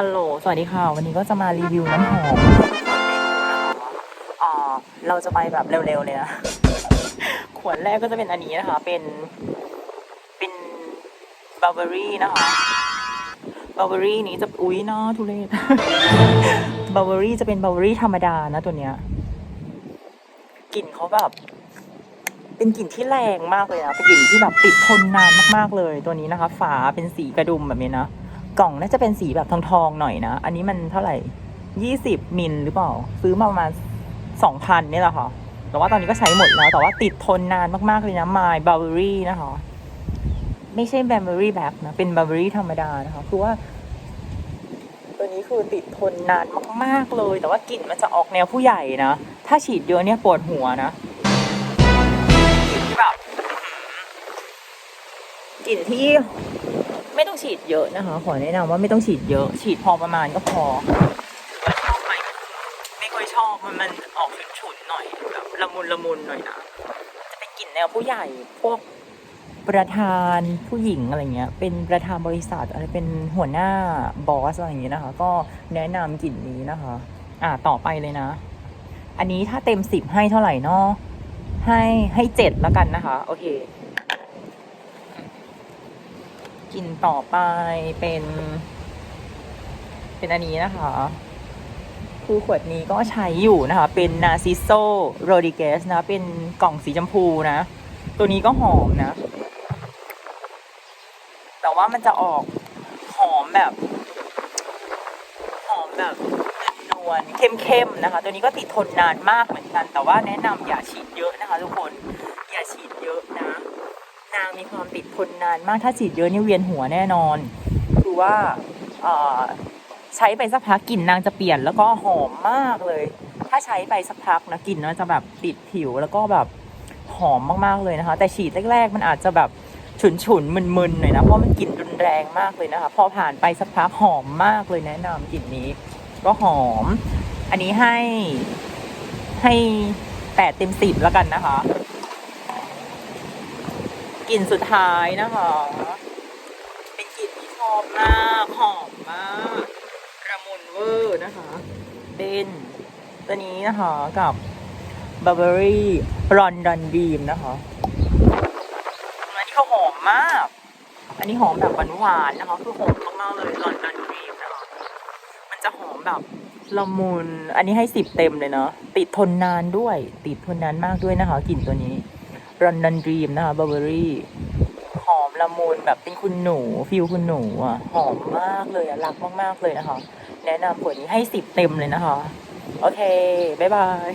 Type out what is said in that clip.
ฮัลโหล สวัสดีค่ะ วันนี้ก็จะมารีวิวน้ำหอมอ่าเราจะไปแบบเร็วๆเลยนะ ขวดแรกก็จะเป็นอันนี้นะคะ เป็น เป็นบา r เบอรี่นะคะบา r เบอรี่นี้จะอุ้ยเนาะทุเรศบา r เบอรี่จะเป็นบา r เบอรี่ธรรมดานะตัวเนี้ย กลิ่นเขาแบบ เป็นกลิ่นที่แรงมากเลยนะ เป็นกลิ่นที่แบบติดทนนานมากๆเลย ตัวนี้นะคะ ฝาเป็นสีกระดุมแบบนี้นะ กล่องน่าจะเป็นสีแบบทองๆหน่อยนะ อันนี้มันเท่าไหร่ยี่สิบมิลหรือเปล่า ซื้อมาประมาณสองพันนี่แหละค่ะ แต่ว่าตอนนี้ก็ใช้หมดแล้วแต่ว่าติดทนนานมากๆเลยนะ My b a r b e r y นะคะ ไม่ใช่ b a r b e r y Black นะ เป็น b a r b e r y ธรรมดานะคะ คือว่า ตัวนี้คือติดทนนานมากๆเลย แต่ว่ากลิ่นมันจะออกแนวผู้ใหญ่นะ ถ้าฉีดเยอะเนี่ยปวดหัวนะกลิ่นที่แบบกลิ่นที่ ไม่ต้องฉีดเยอะนะคะ ขอแนะนำว่าไม่ต้องฉีดเยอะ ฉีดพอประมาณก็พอชอบไหมไม่ค่อยชอบมันมันออกฉุนๆหน่อยแบบละมุนละมุนหน่อยนะจะเป็นกลิ่นแนวผู้ใหญ่พวกประธานผู้หญิงอะไรเงี้ย เป็นประธานบริษัทอะไรเป็นหัวหน้าบอสอะไรอย่างเงี้ยนะคะ ก็แนะนำกลิ่นนี้นะคะ อ่าต่อไปเลยนะ อันนี้ถ้าเต็มสิบให้เท่าไหร่นาะให้ให้เจ็ดแล้วกันนะคะ โอเค กินต่อไปเป็น เป็นอันนี้นะคะ คือขวดนี้ก็ใช้อยู่นะคะ เป็น Narciso Rodriguez นะ เป็นกล่องสีชมพูนะ ตัวนี้ก็หอมนะ แต่ว่ามันจะออกหอมแบบ หอมแบบนวลเข้มๆนะคะ ตัวนี้ก็ติดทนนานมากเหมือนกัน แต่ว่าแนะนำอย่าฉีดเยอะนะคะ ทุกคน อย่าฉีดเยอะนะ นาง มีความติดทนนานมากถ้าฉีดเยอะนี่เวียนหัวแน่นอน คือว่าใช้ไปสักพักกลิ่นนางจะเปลี่ยนแล้วก็หอมมากเลย ถ้าใช้ไปสักพักนะกลิ่นมันจะแบบติดผิวแล้วก็แบบหอมมากๆเลยนะคะ แต่ฉีดแรก ๆ มันอาจจะแบบฉุนฉุนๆมึนๆหน่อยนะเพราะมันกลิ่นรุนแรงมากเลยนะคะ พอผ่านไปสักพักหอมมากเลยแนะนำกลิ่นนี้ ก็หอม อันนี้ให้ให้แปดเต็มสิบแล้วกันนะคะ กลิ่นสุดท้ายนะคะ เป็นกลิ่นที่ชอบมากหอมมากระมุนเวอร์นะคะ เป็นตัวนี้นะคะกับ Burberry London Dream นะคะอันนี้ก็หอมมาก อันนี้หอมแบบหวานๆนะคะ คือหอมมากๆเลย London Dream นะคะมันจะหอมแบบละมุน อันนี้ให้สิบเต็มเลยเนาะติดทนนานด้วย ติดทนนานมากด้วยนะคะกลิ่นตัวนี้ รันดันดีมนะคะบาร์เบอรี่หอมละมุนแบบเป็นคุณหนูฟิลคุณหนูอะ หอมมากเลยอะรักมาก ๆ เลยนะคะ แนะนำขวดนี้ให้สิบเต็มเลยนะคะ โอเค บ๊ายบาย